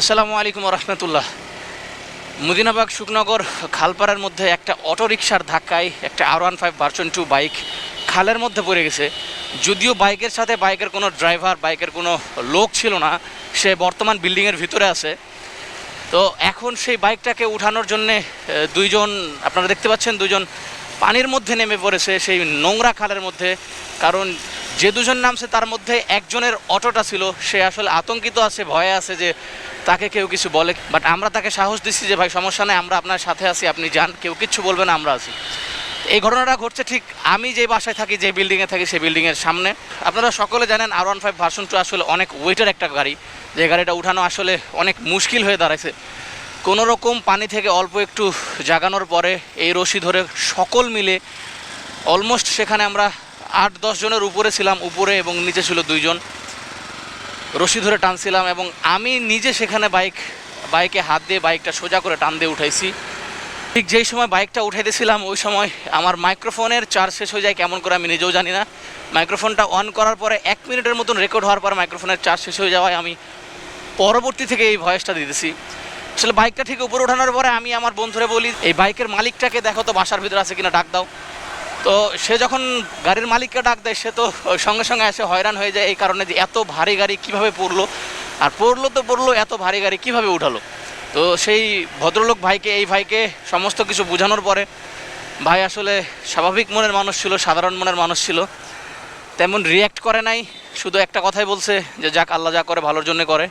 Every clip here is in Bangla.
আসসালামু আলাইকুম রহমতুল্লাহ মদিনাবাগ শুকনগর খালপাড়ার মধ্যে একটা অটো রিক্সার ধাক্কায় একটা R one five version two bike খালের মধ্যে পড়ে গেছে। যদিও বাইকের সাথে বাইকের কোনো ড্রাইভার বাইকের কোনো লোক ছিল না, সে বর্তমান বিল্ডিংয়ের ভিতরে আছে। তো এখন সেই বাইকটাকে উঠানোর জন্যে দুইজন, আপনারা দেখতে পাচ্ছেন দুজন পানির মধ্যে নেমে পড়েছে, সেই নোংরা খালের মধ্যে। কারণ যে দুজন নামছে তার মধ্যে একজনের অটোটা ছিল, সে আসলে আতঙ্কিত আছে, ভয়ে আছে যে তাকে কেউ কিছু বলে। বাট আমরা তাকে সাহস দিচ্ছি যে, ভাই, সমস্যা নেই, আমরা আপনার সাথে আছি, আপনি যান, কেউ কিচ্ছু বলবে না, আমরা আছি। এই ঘটনাটা ঘটছে ঠিক আমি যে বাসায় থাকি, যে বিল্ডিংয়ে থাকি, সেই বিল্ডিংয়ের সামনে। আপনারা সকলে জানেন R one five version two আসলে অনেক ওয়েটের একটা গাড়ি। যে গাড়িটা উঠানো আসলে অনেক মুশকিল হয়ে দাঁড়াইছে। কোনো রকম পানি থেকে অল্প একটু জাগানোর পরে এই রশি ধরে সকল মিলে অলমোস্ট সেখানে আমরা আট, দশ জনের উপরে ছিলাম, উপরে এবং নিচে ছিল দুইজন। রশি ধরে টানছিলাম এবং আমি নিজে সেখানে বাইক, বাইকে হাত দিয়ে বাইকটা সোজা করে টান দিয়ে উঠাইছি। ঠিক যেই সময় বাইকটা উঠাইতেছিলাম ওই সময় আমার মাইক্রোফোনের চার্জ শেষ হয়ে যায়, কেমন করে আমি নিজেও জানি না। মাইক্রোফোনটা অন করার পরে এক মিনিটের মতন রেকর্ড হওয়ার পর মাইক্রোফোনের চার্জ শেষ হয়ে যাওয়ায় আমি পরবর্তী থেকে এই ভয়েসটা দিতেছি। আসলে বাইকটা ঠিক উপরে ওঠানোর পরে আমি আমার বন্ধুরে বলি, এই বাইকের মালিকটাকে দেখো তো বাসার ভিতরে আছে কিনা, ডাক দাও। তো সে যখন গাড়ির মালিককে ডাক দেয়, সে তো সঙ্গে সঙ্গে এসে হয়রান হয়ে যায় এই কারণে যে এত ভারী গাড়ি কীভাবে পড়ল? আর পড়ল তো পড়ল, এত ভারী গাড়ি কীভাবে উঠালো? তো সেই ভদ্রলোক ভাইকে, এই ভাইকে সমস্ত কিছু বোঝানোর পরে ভাই আসলে স্বাভাবিক মনের মানুষ ছিল, সাধারণ মনের মানুষ ছিল। তেমন রিয়্যাক্ট করে নাই, শুধু একটা কথাই বলছে যে, যাক, আল্লাহ যা করে, ভালোর জন্য করে।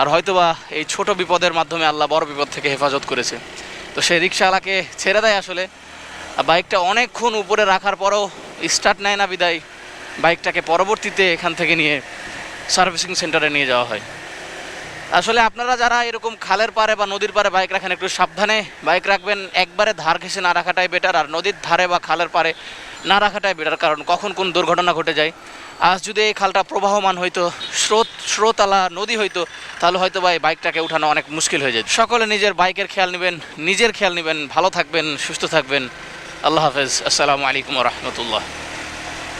আর হয়তোবা এই ছোট বিপদের মাধ্যমে আল্লাহ বড় বিপদ থেকে হেফাজত করেছে। তো সেই রিক্সাওয়ালাকে ছেড়ে দেয় আসলে। বাইকটা অনেকক্ষণ উপরে রাখার পরও স্টার্ট নেয় না বিদায়। বাইকটাকে পরবর্তীতে এখান থেকে নিয়ে সার্ভিসিং সেন্টারে নিয়ে যাওয়া হয়। আসলে আপনারা যারা এরকম খালের পারে বা নদীর পারে বাইক রাখেন, একটু সাবধানে বাইক রাখবেন। একবারে ধার ঘেসে না রাখাটাই বেটার আর নদীর ধারে বা খালের পারে না রাখাটাই বেটার কারণ কখন কোন দুর্ঘটনা ঘটে যায়। আজ যদি এই খালটা প্রবাহমান হইতো, স্রোত, স্রোতালা নদী হইতো, তাহলে হয়তো বা এই বাইকটাকে উঠানো অনেক মুশকিল হয়ে যেত। সকলে নিজের বাইকের খেয়াল নেবেন, নিজের খেয়াল নেবেন, ভালো থাকবেন, সুস্থ থাকবেন। আল্লাহ হাফেজ। আসসালামু আলাইকুম রহমতুল্লাহ।